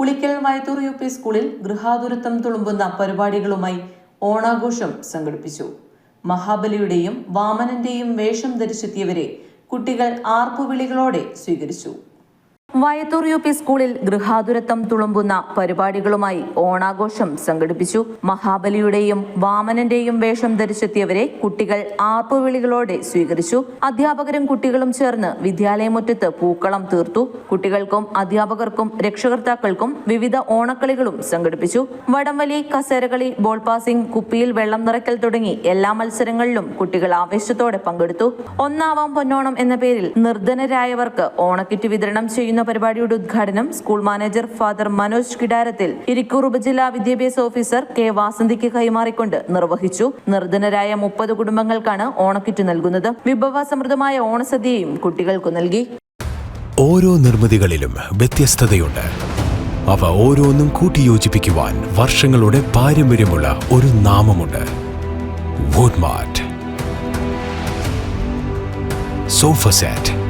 Pulikkal Vayathur U P സ്കൂളിൽ ഗൃഹാതുരത്വം തുളുമ്പുന്ന പരിപാടികളുമായി ഓണാഘോഷം സംഘടിപ്പിച്ചു. മഹാബലിയുടെയും വാമനന്റെയും വേഷം ധരിച്ചെത്തിയവരെ കുട്ടികൾ ആർപ്പുവിളികളോടെ സ്വീകരിച്ചു. വയത്തൂർ യു പി സ്കൂളിൽ ഗൃഹാതുരത്വം തുളുമ്പുന്ന പരിപാടികളുമായി ഓണാഘോഷം സംഘടിപ്പിച്ചു. മഹാബലിയുടെയും വാമനന്റെയും വേഷം ധരിച്ചെത്തിയവരെ കുട്ടികൾ ആർപ്പുവിളികളോടെ സ്വീകരിച്ചു. അധ്യാപകരും കുട്ടികളും ചേർന്ന് വിദ്യാലയമുറ്റത്ത് പൂക്കളം തീർത്തു. കുട്ടികൾക്കും അധ്യാപകർക്കും രക്ഷകർത്താക്കൾക്കും വിവിധ ഓണക്കളികളും സംഘടിപ്പിച്ചു. വടംവലി കസേരകളി ബോൾ പാസിംഗ് കുപ്പിയിൽ വെള്ളം നിറയ്ക്കൽ തുടങ്ങി എല്ലാ മത്സരങ്ങളിലും കുട്ടികൾ ആവേശത്തോടെ പങ്കെടുത്തു. ഒന്നാവാം പൊന്നോണം എന്ന പേരിൽ നിർധനരായവർക്ക് ഓണക്കിറ്റ് വിതരണം ചെയ്യുന്ന പരിപാടിയുടെ ഉദ്ഘാടനം സ്കൂൾ മാനേജർ ഫാദർ മനോജ് കിടാരത്തിൽ ഇരിക്കൂർ ഉപജില്ലാ വിദ്യാഭ്യാസ ഓഫീസർ കെ വാസന്തിക്ക് കൈമാറിക്കൊണ്ട് നിർവഹിച്ചു. നിർധനരായ മുപ്പത് കുടുംബങ്ങൾക്കാണ് ഓണക്കിറ്റ് നൽകുന്നത്. വിഭവസമൃദ്ധമായ ഓണസദ്യയും കുട്ടികൾക്ക് നൽകി. ഓരോ നിർമ്മിതികളിലും വ്യത്യസ്തതയുണ്ട്. അവ ഓരോന്നും കൂട്ടിയോജിപ്പിക്കുവാൻ വർഷങ്ങളുടെ പാരമ്പര്യമുള്ള ഒരു നാമമുണ്ട്. Woodmart. Sofa set.